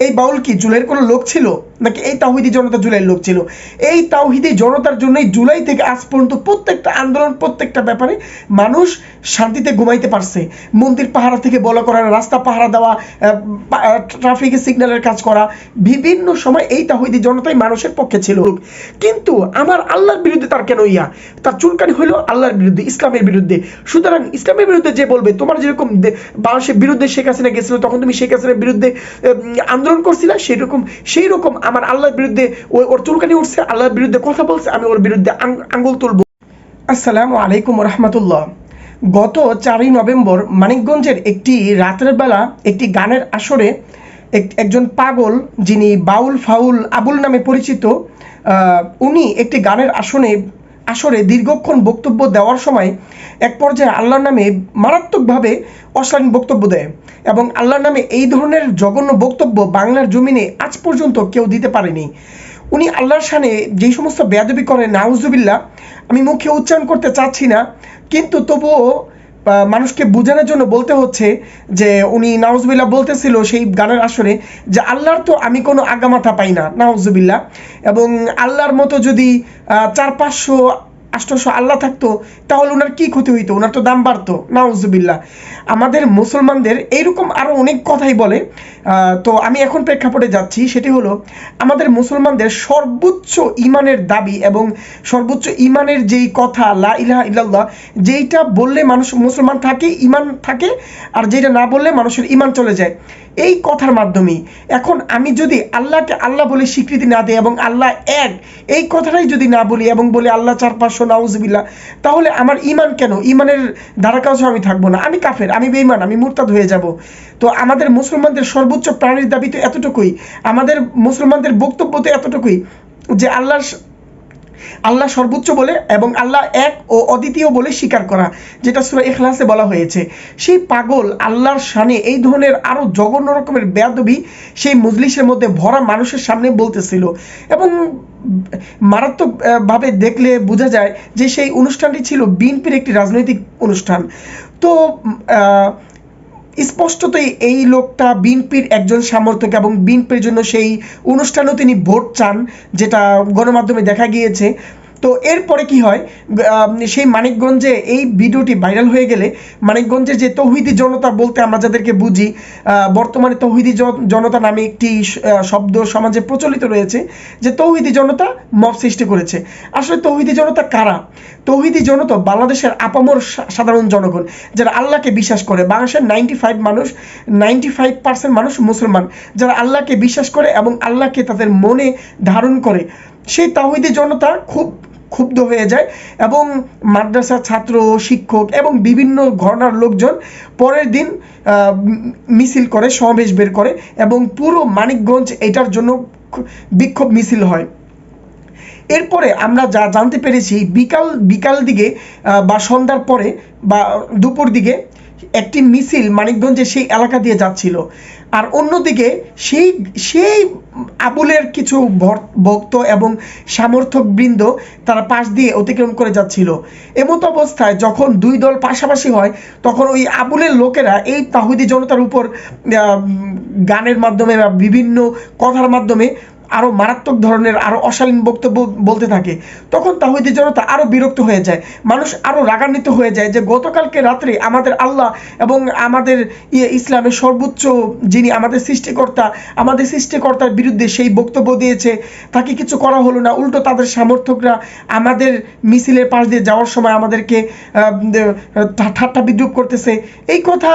এই বাউল কি জুলাইয়ের কোনো লোক ছিল? নাকি এই তাওহিদি জনতা জুলাইয়ের লোক ছিল? এই তাওহিদি জনতার জন্যই জুলাই থেকে আজ পর্যন্ত প্রত্যেকটা আন্দোলন প্রত্যেকটা ব্যাপারে মানুষ শান্তিতে ঘুমাইতে পারছে। মন্দির পাহারা থেকে বলা করা রাস্তা পাহারা দেওয়া ট্রাফিকের সিগন্যালের কাজ করা বিভিন্ন সময় এই তাহিদি জনতাই মানুষের পক্ষে ছিল। কিন্তু আমার আল্লাহর বিরুদ্ধে তার কেন ইয়া? তার চুলকানি হইল আল্লাহর বিরুদ্ধে ইসলামের বিরুদ্ধে। সুতরাং ইসলামের বিরুদ্ধে যে বলবে তোমার যেরকম বাংলাদেশের বিরুদ্ধে শেখ হাসিনা গেছিল তখন তুমি শেখ হাসিনার বিরুদ্ধে উম, আন্দোলন করছিলে সেই রকম সেই রকম আমার আল্লাহর বিরুদ্ধে ওই ওর চুলকানি উঠছে, আল্লাহর বিরুদ্ধে কথা বলছে, আমি ওর বিরুদ্ধে আঙ্গুল তুলবো। আসসালামু আলাইকুম রহমতুল্লাহ। গত চারই নভেম্বর মানিকগঞ্জের একটি রাতের বেলা একটি গানের আসরে এক- একজন পাগল যিনি বাউল ফাউল আবুল নামে পরিচিত উনি একটি গানের আসনে আসরে দীর্ঘক্ষণ বক্তব্য দেওয়ার সময় এক পর্যায়ে আল্লাহর নামে মারাত্মকভাবে অশ্লীল বক্তব্য দেয় এবং আল্লাহর নামে এই ধরনের জঘন্য বক্তব্য বাংলার জমিনে আজ পর্যন্ত কেউ দিতে পারেনি। উনি আল্লাহর সানে যেই সমস্ত বেয়াদবি করেন, নাউজুবিল্লাহ, আমি মুখে উচ্চারণ করতে চাচ্ছি না, কিন্তু তবুও মানুষকে বোঝানোর জন্য বলতে হচ্ছে যে উনি নাউজবিল্লা বলতেছিল সেই গানের আসরে যে আল্লাহর তো আমি কোনো আগামাথা পাই না নাউজবিল্লা এবং আল্লাহর মতো যদি চার পাঁচশো আষ্টশো আল্লাহ থাকতো, তাহলে ওনার কি ক্ষতি হইতো? ওনার তো দাম বাড়তো। নাউজুবিল্লাহ। আমাদের মুসলমানদের এইরকম আরও অনেক কথাই বলে। তো আমি এখন প্রেক্ষাপটে যাচ্ছি, সেটি হলো, আমাদের মুসলমানদের সর্বোচ্চ ইমানের দাবি এবং সর্বোচ্চ ইমানের যেই কথা, লা ইলাহা ইল্লাল্লাহ, যেইটা বললে মানুষ মুসলমান থাকে, ইমান থাকে, আর যেটা না বললে মানুষের ইমান চলে যায়। এই কথার মাধ্যমেই এখন আমি যদি আল্লাহকে আল্লাহ বলে স্বীকৃতি না দিই এবং আল্লাহ এক, এই কথাটাই যদি না বলি এবং বলি আল্লাহ চার পাঁচশো নাউজবিল্লা তাহলে আমার ইমান কেন? ইমানের ধারা কাছে আমি থাকব না। আমি কাফের, আমি বেইমান আমি মুরতাদ হয়ে যাব। তো আমাদের মুসলমানদের সর্বোচ্চ প্রাণীর দাবি তো এতটুকুই। আমাদের মুসলমানদের বক্তব্য তো এতটুকুই যে আল্লাহ আল্লাহ সর্বোচ্চ বলে এবং আল্লাহ এক ও অদ্বিতীয় বলে স্বীকার করা যেটা সুরা এখলাসে বলা হয়েছে। সেই পাগল আল্লাহর শানে এই ধরনের আরও জঘন্য রকমের বেয়াদবি সেই মজলিসের মধ্যে ভরা মানুষের সামনে বলতেছিল। এবং মারাত্মক আহ, ভাবে দেখলে বোঝা যায় যে সেই অনুষ্ঠানটি ছিল বিএনপির একটি রাজনৈতিক অনুষ্ঠান। তো স্পষ্টতই এই লোকটা বিএনপির একজন সমর্থক এবং বিএনপির জন্য সেই অনুষ্ঠানেও তিনি ভোট চান, যেটা গণমাধ্যমে দেখা গিয়েছে। তো এরপরে কি হয়? সেই মানিকগঞ্জে এই ভিডিওটি ভাইরাল হয়ে গেলে মানিকগঞ্জে যে তৌহিদি জনতা বলতে আমরা যাদেরকে বুঝি বর্তমানে তৌহিদি জন- জনতা নামে একটি শব্দ সমাজে প্রচলিত রয়েছে যে তৌহিদি জনতা মব সৃষ্টি করেছে। আসলে তৌহিদি জনতা কারা? তৌহিদি জনতা বাংলাদেশের আপামর সাধারণ জনগণ, যারা আল্লাহকে বিশ্বাস করে। বাংলাদেশের নাইনটি ফাইভ মানুষ নাইনটি ফাইভ পার্সেন্ট মানুষ মুসলমান, যারা আল্লাহকে বিশ্বাস করে এবং আল্লাহকে তাদের মনে ধারণ করে। সেই তাহিদি জনতা খুব ক্ষুব্ধ হয়ে যায় এবং মাদ্রাসা ছাত্র, শিক্ষক এবং বিভিন্ন ঘরনার লোকজন পরের দিন মিছিল করে, সমাবেশ বের করে এবং পুরো মানিকগঞ্জ এটার জন্য বিক্ষোভ মিছিল হয়। এরপরে আমরা যা জানতে পেরেছি, বিকাল বিকাল দিকে বা সন্ধ্যার পরে বা দুপুর দিকে একটি মিছিল মানিকগঞ্জে সেই এলাকা দিয়ে যাচ্ছিল। আর অন্যদিকে সেই সেই আবুলের কিছু ভক্ত এবং সমর্থক বৃন্দ তারা পাশ দিয়ে অতিক্রম করে যাচ্ছিল। এমতো অবস্থায় যখন দুই দল পাশাপাশি হয়, তখন ওই আবুলের লোকেরা এই তাহুদি জনতার উপর গানের মাধ্যমে বা বিভিন্ন কথার মাধ্যমে আরও মারাত্মক ধরনের আরও অশালীন বক্তব্য বলতে থাকে। তখন তাহিদি জনতা আরও বিরক্ত হয়ে যায়। মানুষ আরও রাগান্বিত হয়ে যায় যে, গতকালকে রাত্রে আমাদের আল্লাহ এবং আমাদের ইয়ে ইসলামের সর্বোচ্চ যিনি আমাদের সৃষ্টিকর্তা, আমাদের সৃষ্টিকর্তার বিরুদ্ধে সেই বক্তব্য দিয়েছে, তাকে কিছু করা হলো না। উল্টো তাদের সমর্থকরা আমাদের মিছিলের পাশ দিয়ে যাওয়ার সময় আমাদেরকে ঠাট্টা বিদ্রুপ করতেছে। এই কথা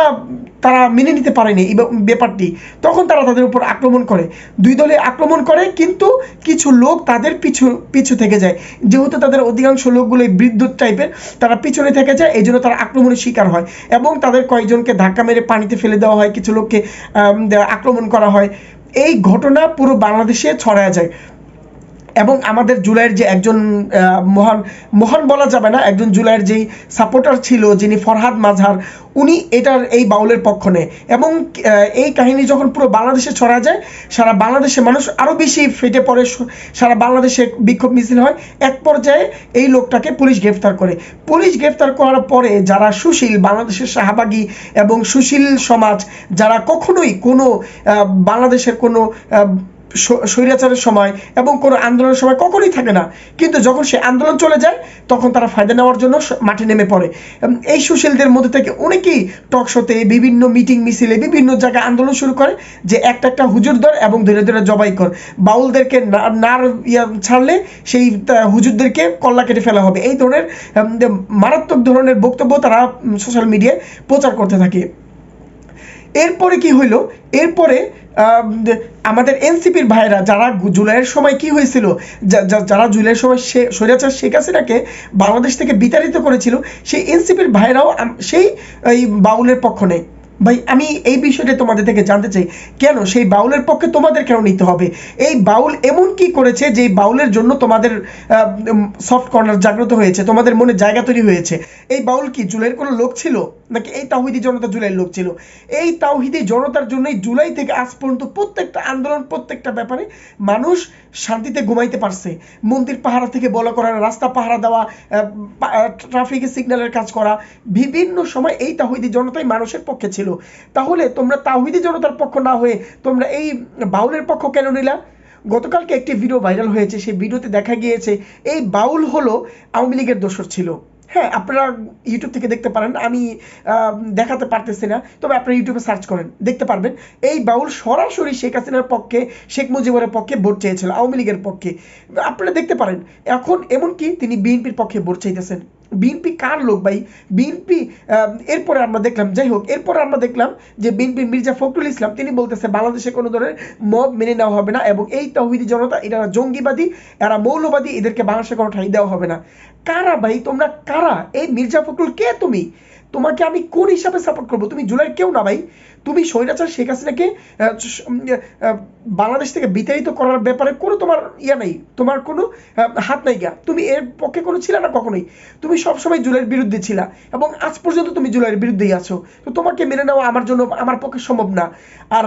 তারা মেনে নিতে পারেনি ব্যাপারটি। তখন তারা তাদের উপর আক্রমণ করে। দুই দলে আক্রমণ করে কিন্তু কিছু লোক তাদের পিছু পিছু থেকে যায়। যেহেতু তাদের অধিকাংশ লোকগুলো বিদ্যুৎ টাইপের তারা পিছনে থেকে যায়, এই জন্য তারা আক্রমণের শিকার হয়। এবং তাদের কয়েকজনকে ধাক্কা মেরে পানিতে ফেলে দেওয়া হয়, কিছু লোককে আক্রমণ করা হয়। এই ঘটনা পুরো বাংলাদেশে ছড়ায় যায়। এবং আমাদের জুলাইয়ের যে একজন মহান মহান বলা যাবে না, একজন জুলাইয়ের যেই সাপোর্টার ছিল, যিনি ফরহাদ মাঝহার, উনি এটার এই বাউলের পক্ষ নেয়। এবং এই কাহিনী যখন পুরো বাংলাদেশে ছড়া যায়, সারা বাংলাদেশের মানুষ আরও বেশি ফেটে পড়ে সারা বাংলাদেশে বিক্ষোভ মিছিল হয়। এক পর্যায়ে এই লোকটাকে পুলিশ গ্রেফতার করে। পুলিশ গ্রেফতার করার পরে যারা সুশীল, বাংলাদেশের শাহবাগী এবং সুশীল সমাজ, যারা কখনোই কোনো বাংলাদেশের কোনো স্বৈরাচারের সময় এবং কোনো আন্দোলনের সময় কখনোই থাকে না। কিন্তু যখন সে আন্দোলন চলে যায়, তখন তারা ফায়দা নেওয়ার জন্য মাঠে নেমে পড়ে। এই সুশীলদের মধ্যে থেকে অনেকেই টক শোতে বিভিন্ন মিটিং মিছিলে বিভিন্ন জায়গায় আন্দোলন শুরু করে, যে একটা একটা হুজুর ধর এবং ধীরে ধীরে জবাই কর। বাউলদেরকে নার ইয়া ছাড়লে সেই হুজুরদেরকে কল্লা কেটে ফেলা হবে। এই ধরনের মারাত্মক ধরনের বক্তব্য তারা সোশ্যাল মিডিয়ায় প্রচার করতে থাকে। এরপরে কি হইল? এরপরে আম, আমাদের এনসিপির ভাইরা যারা জুলাইয়ের সময় কি হয়েছিল? যারা জুলাইয়ের সময় সে স্বৈরাচার শেখ হাসিনাকে বাংলাদেশ থেকে বিতাড়িত করেছিল সেই এনসিপির ভাইরাও সেই বাউলের পক্ষ নেই। ভাই, আমি এই বিষয়টা তোমাদের থেকে জানতে চাই, কেন সেই বাউলের পক্ষে তোমাদের কেন নিতে হবে? এই বাউল এমন কি করেছে যে বাউলের জন্য তোমাদের সফট কর্নার জাগ্রত হয়েছে, তোমাদের মনে জায়গা তৈরি হয়েছে? এই বাউল কি জুলাইয়ের কোনো লোক ছিল? নাকি এই তাওহিদি জনতা জুলাইয়ের লোক ছিল? এই তাওহিদি জনতার জন্যই জুলাই থেকে আজ পর্যন্ত প্রত্যেকটা আন্দোলন, প্রত্যেকটা ব্যাপারে মানুষ শান্তিতে ঘুমাইতে পারছে। মন্দির পাহারা থেকে বলা করা, রাস্তা পাহারা দেওয়া ট্রাফিকের সিগন্যালের কাজ করা, বিভিন্ন সময় এই তাহিদি জনতাই মানুষের পক্ষে ছিল। তাহলে তোমরা তাহিদি জনতার পক্ষ না হয়ে তোমরা এই বাউলের পক্ষ কেন নিলা? গতকালকে একটি ভিডিও ভাইরাল হয়েছে, সেই ভিডিওতে দেখা গিয়েছে এই বাউল হলো আওয়ামী লীগের দোসর ছিল। হ্যাঁ আপনারা ইউটিউব থেকে দেখতে পারেন, আমি দেখাতে পারতেছি না, তবে আপনারা ইউটিউবে সার্চ করেন, দেখতে পারবেন। এই বাউল সরাসরি শেখ হাসিনার পক্ষে, শেখ মুজিবুরের পক্ষে ভোট চেয়েছিল, আওয়ামী লীগের পক্ষে। আপনারা দেখতে পারেন, এখন এমনকি তিনি বিএনপির পক্ষে ভোট চাইতেছেন। বিএনপি কার লোক ভাই? বিএনপি এরপরে আমরা দেখলাম, যাই হোক, এরপরে আমরা দেখলাম যে বিএনপি মির্জা ফখরুল ইসলাম, তিনি বলতেছে, বাংলাদেশে কোনো ধরনের মব মেনে নেওয়া হবে না এবং এই তহবিদি জনতা, এরা জঙ্গিবাদী, এরা মৌলবাদী, এদেরকে বাংলাদেশে কোনো ঠাঁই দেওয়া হবে না। কারা ভাই তোমরা? কারা? এই মির্জা ফখরুল কে তুমি? তোমাকে আমি কোন হিসাবে সাপোর্ট করব? তুমি জুলাই কেউ না ভাই। তুমি স্বৈরাচার শেখ হাসিনাকে আহ, বাংলাদেশ থেকে বিতাড়িত করার ব্যাপারে কোনো তোমার ইয়া নেই তোমার কোনো হাত নাই গা। তুমি এর পক্ষে কোনো ছিল না কখনোই। তুমি সবসময় জুলাইয়ের বিরুদ্ধে ছিলা এবং আজ পর্যন্ত তুমি জুলাইয়ের বিরুদ্ধেই আছো। তো তোমাকে মেনে নেওয়া আমার জন্য আমার পক্ষে সম্ভব না। আর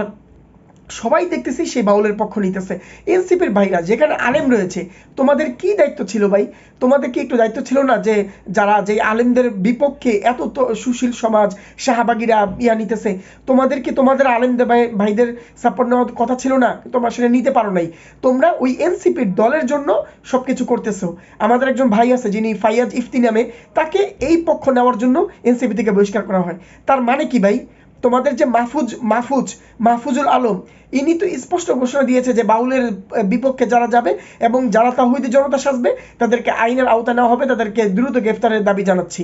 সবাই দেখতেছি সেই বাউলের পক্ষ নিতেছে। এনসিপির ভাইরা, যেখানে আলেম রয়েছে, তোমাদের কি দায়িত্ব ছিল ভাই? তোমাদের কি একটু দায়িত্ব ছিল না যে যারা যে আলেমদের বিপক্ষে এত সুশীল সমাজ, শাহবাগীরা ইয়া নিতেছে, তোমাদের কি তোমাদের আলেমদের ভাইদের সাপোর্ট নেওয়ার কথা ছিল না? তোমরা সেটা নিতে পারো নাই। তোমরা ওই এনসিপির দলের জন্য সবকিছু করতেছো। আমাদের একজন ভাই আছে যিনি ফাইয়াজ ইফতি নামে, তাকে এই পক্ষ নেওয়ার জন্য এনসিপি থেকে বহিষ্কার করা হয়। তার মানে কি ভাই? তোমাদের যে মাহফুজ মাহফুজ, মাহফুজুল আলম, ইনি তো স্পষ্ট ঘোষণা দিয়েছে যে বাউলের বিপক্ষে যারা যাবে এবং যারা তাহিদি জনতা সাজবে, তাদেরকে আইনের আওতায় নেওয়া হবে, তাদেরকে দ্রুত গ্রেফতারের দাবি জানাচ্ছি।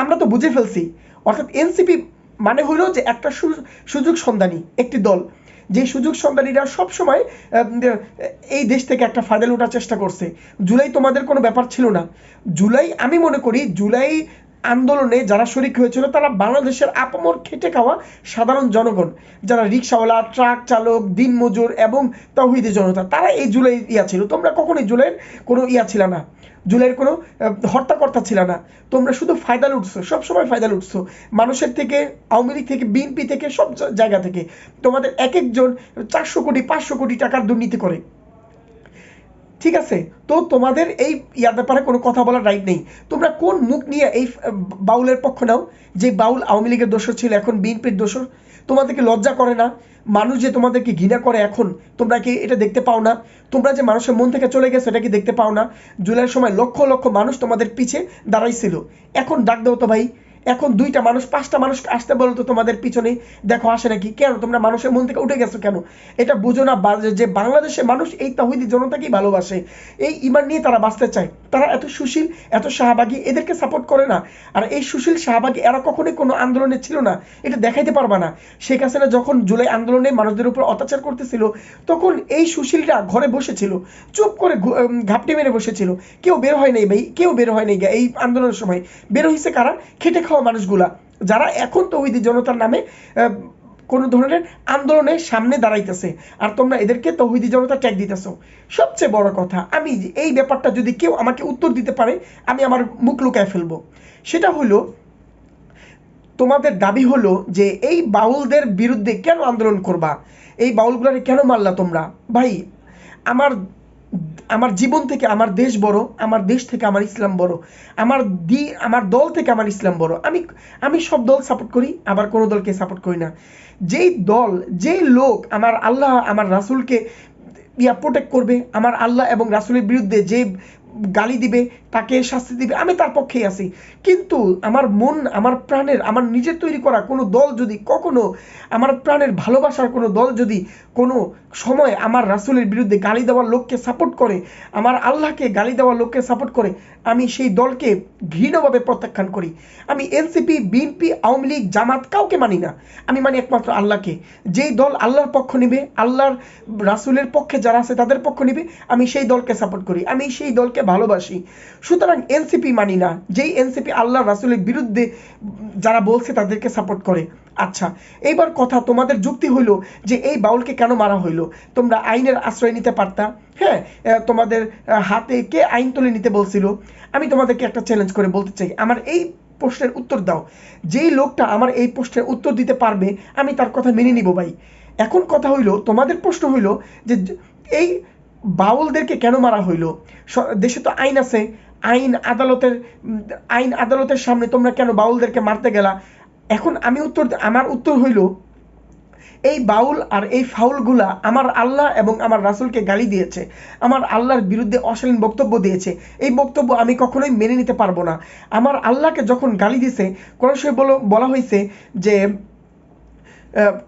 আমরা তো বুঝে ফেলছি, অর্থাৎ এনসিপি মানে হলো যে একটা সুযোগ সন্ধানী, একটি দল। যে সুযোগ সন্ধানীরা সবসময় এই দেশ থেকে একটা ফায়দা ওঠার চেষ্টা করছে। জুলাই তোমাদের কোনো ব্যাপার ছিল না। জুলাই আমি মনে করি, জুলাই আন্দোলনে যারা শরিক হয়েছিল, তারা বাংলাদেশের আপামর খেটে খাওয়া সাধারণ জনগণ। যারা রিক্সাওয়ালা ট্রাক চালক, দিনমজুর এবং তৌহিদি জনতা, তারা এই জুলাই ইয়া ছিল। তোমরা কখনোই জুলাইয়ের কোনো ইয়া ছিল না। জুলাইয়ের কোনো হর্তাকর্তা ছিল না। তোমরা শুধু ফায়দা লুটছো, সবসময় ফায়দা লুটছো। মানুষের থেকে, আওয়ামী লীগ থেকে, বিএনপি থেকে, সব জায়গা থেকে। তোমাদের এক একজন চারশো কোটি, পাঁচশো কোটি টাকার দুর্নীতি করে। ঠিক আছে? তো তোমাদের এই ইয়ার ব্যাপারে কোনো কথা বলার রাইট নেই। তোমরা কোন মুখ নিয়ে এই বাউলের পক্ষ নাও? যে বাউল আওয়ামী লীগের দোষর ছিল, এখন বিএনপির দোষর। তোমাদেরকে লজ্জা করে না? মানুষ যে তোমাদেরকে ঘৃণা করে এখন, তোমরা কি এটা দেখতে পাও না? তোমরা যে মানুষের মন থেকে চলে গেছো, এটা কি দেখতে পাও না? জুলাইয়ের সময় লক্ষ লক্ষ মানুষ তোমাদের পিছে দাঁড়াইছিল। এখন ডাক দাও তো ভাই। এখন দুইটা মানুষ, পাঁচটা মানুষ আসতে বলো তো তোমাদের পিছনে, দেখো আসে নাকি? কেন? তোমরা মানুষের মন থেকে উঠে গেছো কেন? এটা বুঝো না যে বাংলাদেশের মানুষ এই তাহিদি জনতাকেই ভালোবাসে। এই ইমান নিয়ে তারা বাঁচতে চায়। তারা এত সুশীল, এত শাহবাগী, এদেরকে সাপোর্ট করে না। আর এই সুশীল, শাহবাগী এরা কখনোই কোনো আন্দোলনে ছিল না। এটা দেখাইতে পারবা না। শেখ হাসিনা যখন জুলাই আন্দোলনে মানুষদের উপর অত্যাচার করতেছিল, তখন এই সুশীলরা ঘরে বসেছিল। চুপ করে ঘাপটি মেরে বসেছিল। কেউ বের হয় নাই ভাই, কেউ বের হয় নাই এই আন্দোলনের সময়। বের হয়েছে কারা? খেটে খাওয়া মানুষগুলা। যারা এখন তৌহিদি জনতার নামে কোনো ধরনের আন্দোলনের সামনে দাঁড়াইতেছে। আর তোমরা এদেরকে তৌহিদি জনতা ট্যাগ দিতেছ। সবচেয়ে বড় কথা, আমি এই ব্যাপারটা যদি কেউ আমাকে উত্তর দিতে পারে, আমি আমার মুখ লুকায় ফেলব। সেটা হলো, তোমাদের দাবি হলো যে এই বাউলদের বিরুদ্ধে কেন আন্দোলন করবা? এই বাউলগুলারে কেন মারলা তোমরা? ভাই, আমার আমার জীবন থেকে আমার দেশ বড়, আমার দেশ থেকে আমার ইসলাম বড়, আমার দি, আমার দল থেকে আমার ইসলাম বড়। আমি আমি সব দল সাপোর্ট করি, আবার কোনো দলকে সাপোর্ট করি না। যেই দল, যেই লোক আমার আল্লাহ, আমার রাসূলকে ইয়া প্রোটেক্ট করবে, আমার আল্লাহ এবং রাসূলের বিরুদ্ধে যে গালি দিবে, তাকে শাস্তি দিবে, আমি তার পক্ষেই আছি। কিন্তু আমার মন, আমার প্রাণের, আমার নিজের তৈরি করা কোনো দল যদি কখনো, আমার প্রাণের ভালোবাসার কোনো দল যদি কোনো সময় আমার রাসূলের বিরুদ্ধে গালি দেওয়ার লোককে সাপোর্ট করে, আমার আল্লাহকে গালি দেওয়ার লোককে সাপোর্ট করে, আমি সেই দলকে ঘৃণভাবে প্রত্যাখ্যান করি। আমি NCP BNP Awami League, Jamaat কাউকে মানি না। আমি মানি একমাত্র আল্লাহকে। যেই দল আল্লাহর পক্ষ নেবে, আল্লাহর রাসূলের পক্ষে যারা আছে তাদের পক্ষ নেবে, আমি সেই দলকে সাপোর্ট করি। আমি সেই দলকে ভালোবাসি। সুতরাং এনসিপি মানি না। যেই এনসিপি আল্লাহ রাসূলের বিরুদ্ধে যারা বলছে তাদেরকে সাপোর্ট করে। আচ্ছা এইবার কথা, তোমাদের যুক্তি হইল যে এই বাউলকে কেন মারা হইল? তোমরা আইনের আশ্রয় নিতে পারতা? হ্যাঁ তোমাদের হাতে কে আইন তুলে নিতে বলছিল? আমি তোমাদেরকে একটা চ্যালেঞ্জ করে বলতে চাই। আমার এই প্রশ্নের উত্তর দাও। যেই লোকটা আমার এই প্রশ্নের উত্তর দিতে পারবে, আমি তার কথা মেনে নিব ভাই। এখন কথা হইল, তোমাদের প্রশ্ন হইল যে এই বাউলদেরকে কেন মারা হইল? দেশে তো আইন আছে। আইন আদালতের আইন আদালতের সামনে তোমরা কেন বাউলদেরকে মারতে গেলা? এখন আমি উত্তর আমার উত্তর হইল, এই বাউল আর এই ফাউলগুলা আমার আল্লাহ এবং আমার রাসুলকে গালি দিয়েছে। আমার আল্লাহর বিরুদ্ধে অশালীন বক্তব্য দিয়েছে। এই বক্তব্য আমি কখনোই মেনে নিতে পারব না। আমার আল্লাহকে যখন গালি দিছে, কোরআন সময় বলো- বলা হয়েছে যে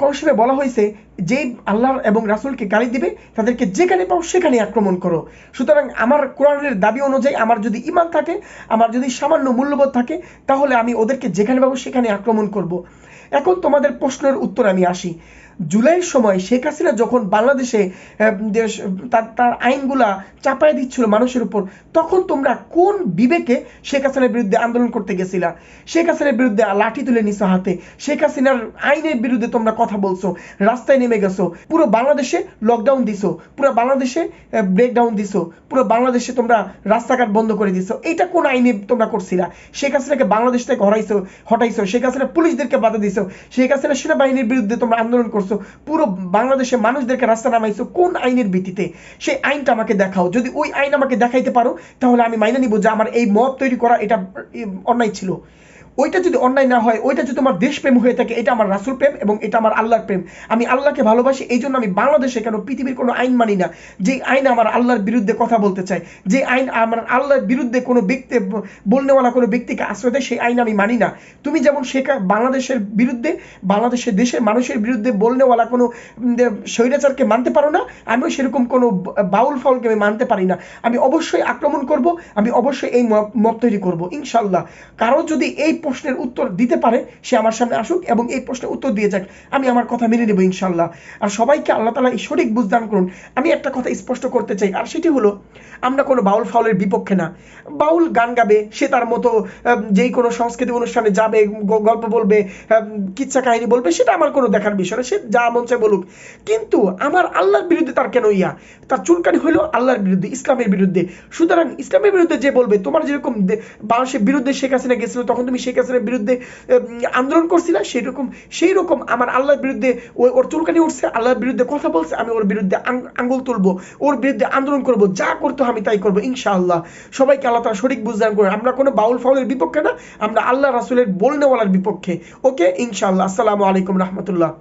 কৌশলে বলা হয়েছে যে আল্লাহ এবং রাসুলকে গালি দিবে, তাদেরকে যেখানে পাও সেখানে আক্রমণ করো। সুতরাং আমার কোরআনের দাবি অনুযায়ী আমার যদি ইমান থাকে, আমার যদি সামান্য মূল্যবোধ থাকে, তাহলে আমি ওদেরকে যেখানে পাবো সেখানে আক্রমণ করব। এখন তোমাদের প্রশ্নের উত্তর আমি আসি। জুলাইয়ের সময় শেখ হাসিনা যখন বাংলাদেশে তার তার আইনগুলা চাপায় দিচ্ছিল মানুষের উপর, তখন তোমরা কোন বিবেকে শেখ হাসিনার বিরুদ্ধে আন্দোলন করতে গেছিলা? শেখ হাসিনার বিরুদ্ধে লাঠি তুলে নিছো হাতে। শেখ হাসিনার আইনের বিরুদ্ধে তোমরা কথা বলছো, রাস্তায় নেমে গেছো। পুরো বাংলাদেশে লকডাউন দিছো, পুরো বাংলাদেশে ব্রেকডাউন দিছো, পুরো বাংলাদেশে তোমরা রাস্তাঘাট বন্ধ করে দিছো। এটা কোন আইনে তোমরা করছিলা? শেখ হাসিনাকে বাংলাদেশ থেকে হরাইছো, হটাইছো। শেখ হাসিনা পুলিশদেরকে বাধা দিছো। শেখ হাসিনা সেনাবাহিনীর বিরুদ্ধে তোমরা আন্দোলন করছ। পুরো বাংলাদেশের মানুষদেরকে রাস্তা নামাইছো কোন আইনের ভিত্তিতে? সেই আইনটা আমাকে দেখাও। যদি ওই আইন আমাকে দেখাইতে পারো, তাহলে আমি মাইনে নিব যে আমার এই মত তৈরি করা এটা অন্যায় ছিল। ওইটা যদি অন্যায় না হয়, ওইটা যদি আমার দেশপ্রেম হয়ে থাকে, এটা আমার রাসূল প্রেম এবং এটা আমার আল্লাহর প্রেম। আমি আল্লাহকে ভালোবাসি এই জন্য আমি বাংলাদেশে কেন পৃথিবীর কোনো আইন মানি না। যে আইন আমার আল্লাহর বিরুদ্ধে কথা বলতে চায়, যে আইন আমার আল্লাহর বিরুদ্ধে কোনো ব্যক্তি বলনেওয়ালা কোনো ব্যক্তিকে আশ্রয় দেয়, সেই আইন আমি মানি না। তুমি যেমন শেখা, বাংলাদেশের বিরুদ্ধে, বাংলাদেশের দেশের মানুষের বিরুদ্ধে বলনেওয়ালা কোনো স্বৈরাচারকে মানতে পারো না, আমিও সেরকম কোনো বাউল ফাউলকে আমি মানতে পারি না। আমি অবশ্যই আক্রমণ করব, আমি অবশ্যই এই মত তৈরি করব, ইনশাল্লাহ। কারও যদি এই প্রশ্নের উত্তর দিতে পারে, সে আমার সামনে আসুক এবং এই প্রশ্নের উত্তর দিয়ে যাক। আমি আমার কথা মেনে নেব ইনশাল্লাহ আর সবাইকে আল্লাহ তালা সঠিক বুঝদান করুন। আমি একটা কথা স্পষ্ট করতে চাই, আর সেটি হলো, আমরা কোনো বাউল ফাউলের বিপক্ষে না। বাউল গান গাবে, সে তার মতো যেই কোনো সংস্কৃতি অনুষ্ঠানে যাবে গল্প বলবে কিচ্ছা কাহিনী বলবে, সেটা আমার কোনো দেখার বিষয় না। সে যা মন চায় বলুক। কিন্তু আমার আল্লাহর বিরুদ্ধে তার কেন ইয়া? তার চুলকানি হলো আল্লাহর বিরুদ্ধে, ইসলামের বিরুদ্ধে। সুতরাং ইসলামের বিরুদ্ধে যে বলবে, তোমার যেরকম বাংলাদেশের বিরুদ্ধে শেখ হাসিনা গেছিল, তখন তুমি শেখ হাসিনার বিরুদ্ধে আন্দোলন আন্দোলন করছিলা সেই রকম সেই রকম আমার আল্লাহর বিরুদ্ধে ওই ওর চুলকানি উঠছে, আল্লাহর বিরুদ্ধে কথা বলছে, আমি ওর বিরুদ্ধে আঙ্গুল তুলবো, ওর বিরুদ্ধে আন্দোলন করব, যা করতে আমি তাই করব, ইনশাআল্লাহ। সবাইকে আল্লাহ তারা সঠিক বুঝদান করে আমরা কোনো বাউল ফাউলের বিপক্ষে না, আমরা আল্লাহ রাসুলের বলনেওয়ালার বিপক্ষে। ওকে? ইনশাআল্লাহ। আসসালামু আলাইকুম রহমতুল্লাহ।